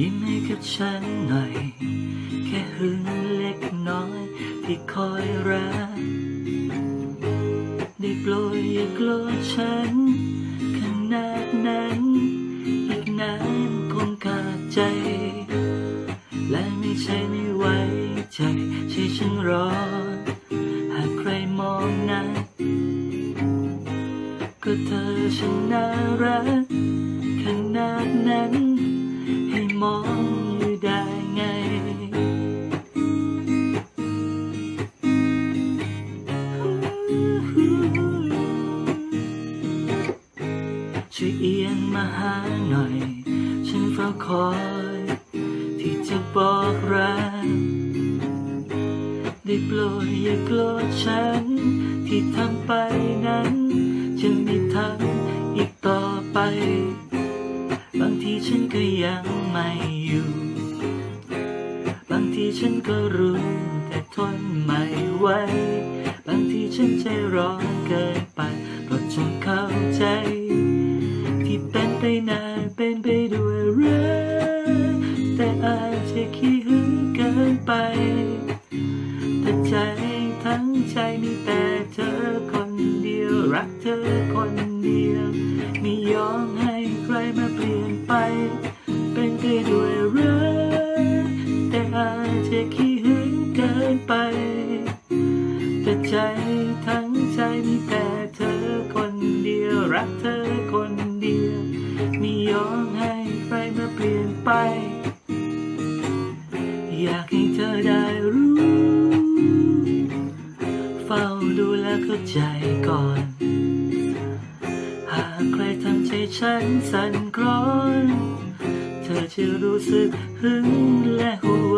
ยิ่งให้กับฉันหน่อย แค่หึงเล็กน้อยที่คอยรักได้โปรดอย่าโกรธฉัน ขนาดนั้นอีกนานคงขาดใจ และไม่ใช่ไม่ไว้ใจ ใช่ฉันรอ หากใครมองน้าก็เธอฉันน่ารัก คอย ที่จะบอกรักได้โปรดอย่าโกรธฉัน ที่ทำไปนั้นจะไม่ทำอีกต่อไป บางทีฉันก็ยังไม่อยู่ บางทีฉันก็รู้ แต่ทนไม่ไหวบางทีฉันใจร้อนเกินไปโปรดจงเข้าใจ รักเธอคนเดียวไม่ยอมให้ใครมาเปลี่ยนไป อยากให้เธอได้รู้ เฝ้าดูแลเข้าใจก่อน หากใครทำใจฉันสั่นคลอน เธอจะรู้สึกหึงและห่วง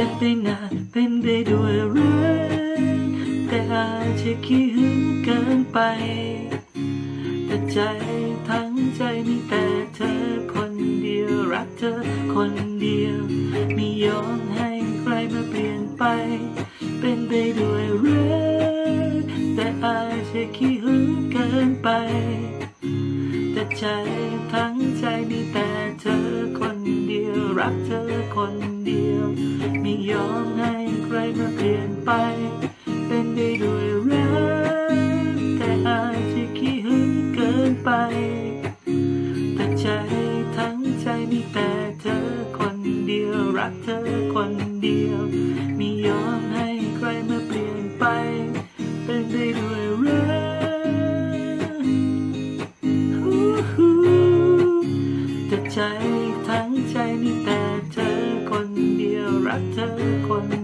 เป็นไปนานเป็นไปด้วยรักแต่อาจจะขี้หึงเกินไป แต่ใจทั้งใจมีแต่เธอคนเดียวรักเธอคนเดียวไม่ยอมให้ใครมาเปลี่ยนไป เป็นไปด้วยรักแต่อาจจะขี้หึงเกินไป แต่ใจทั้งใจมีแต่เธอคนเดียว รักเธอคนเดียว ไม่ยอมให้ใครมาเปลี่ยนไป เป็นได้ด้วยรักแต่อาจจะขี้หึงเกินไป แต่ใจทั้งใจมีแต่เธอคนเดียว รักเธอ ใจทั้งใจมีแต่เธอคนเดียวรักเธอคน